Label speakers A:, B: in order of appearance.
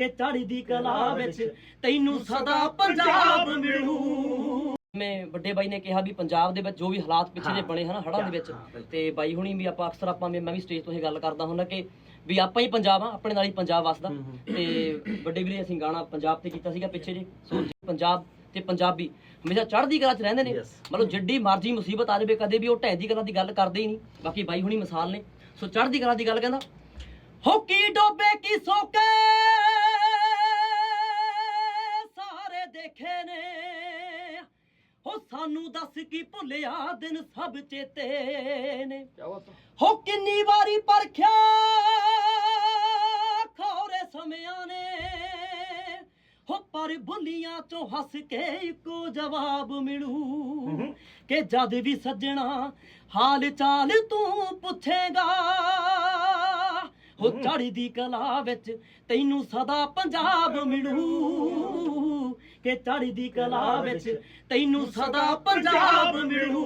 A: ਤੇ ਚੜ੍ਹਦੀ ਕਲਾ ਵਿੱਚ ਤੈਨੂੰ ਸਦਾ ਪੰਜਾਬ ਮਿਲੂ। ਮੈਂ ਵੱਡੇ ਬਾਈ ਨੇ ਕਿਹਾ ਵੀ ਪੰਜਾਬ ਦੇ ਵਿੱਚ ਜੋ ਵੀ ਹਾਲਾਤ ਪਿੱਛੇ ਜੇ ਬਣੇ ਹਨ ਹੜ੍ਹਾਂ ਦੇ ਵਿੱਚ ਤੇ ਬਾਈ ਹੁਣੀ ਵੀ ਆਪਾਂ ਅਕਸਰ ਆਪਾਂ ਮੈਂ ਵੀ ਸਟੇਜ ਤੋਂ ਇਹ ਗੱਲ ਕਰਦਾ ਹੁੰਦਾ ਕਿ ਵੀ ਆਪਾਂ ਹੀ ਪੰਜਾਬ ਆ ਆਪਣੇ ਨਾਲ ਹੀ ਪੰਜਾਬ ਵਸਦਾ। ਤੇ ਵੱਡੇ ਵੀਰੇ ਅਸੀਂ ਗਾਣਾ ਪੰਜਾਬ ਤੇ ਕੀਤਾ ਸੀਗਾ ਪਿੱਛੇ ਜੇ ਸੋ ਪੰਜਾਬ ਤੇ ਪੰਜਾਬੀ ਹਮੇਸ਼ਾ ਚੜ੍ਹਦੀ ਕਲਾ 'ਚ ਰਹਿੰਦੇ ਨੇ। ਮਤਲਬ ਜਿੱਡੀ ਮਰਜ਼ੀ ਮੁਸੀਬਤ ਆ ਜਾਵੇ ਕਦੇ ਵੀ ਉਹ ਢਹਿੰਦੀ ਕਲਾ ਦੀ ਗੱਲ ਕਰਦੇ ਹੀ ਨਹੀਂ। ਬਾਕੀ ਬਾਈ ਹੁਣੀ ਮਿਸਾਲ ਨੇ। ਸੋ ਚੜ੍ਹਦੀ ਕਲਾ ਦੀ ਗੱਲ ਕਹਿੰਦਾ ਹੋਕੀ ਡੋਬੇ ਕੀ ਸੋਕੇ? ਦੇਖੇ ਨੇ। ਹੋ ਸਾਨੂੰ ਦੱਸ ਕੀ ਭੁੱਲਿਆ ਦਿਨ ਸਭ ਚੇਤੇ ਨੇ। ਹੋ ਕਿੰਨੀ ਵਾਰੀ ਪਰਖਿਆ ਖੌਰੇ ਸਮਿਆਂ ਨੇ। ਹੋ ਪਰ ਬੁੱਲੀਆਂ ਚੋਂ ਹੱਸ ਕੇ ਇੱਕੋ ਜਵਾਬ ਮਿਲੂ। ਕਿ ਜਦ ਵੀ ਸੱਜਣਾ ਹਾਲ ਚਾਲ ਤੂੰ ਪੁੱਛੇਗਾ। ਹੋ। ਚੜ੍ਹਦੀ ਕਲਾ ਵਿੱਚ ਤੈਨੂੰ ਸਦਾ ਪੰਜਾਬ ਮਿਲੂ। ਕਿ ਚੜ੍ਹਦੀ ਕਲਾ ਵਿੱਚ ਤੈਨੂੰ ਸਦਾ ਪੰਜਾਬ ਮਿਲੂ।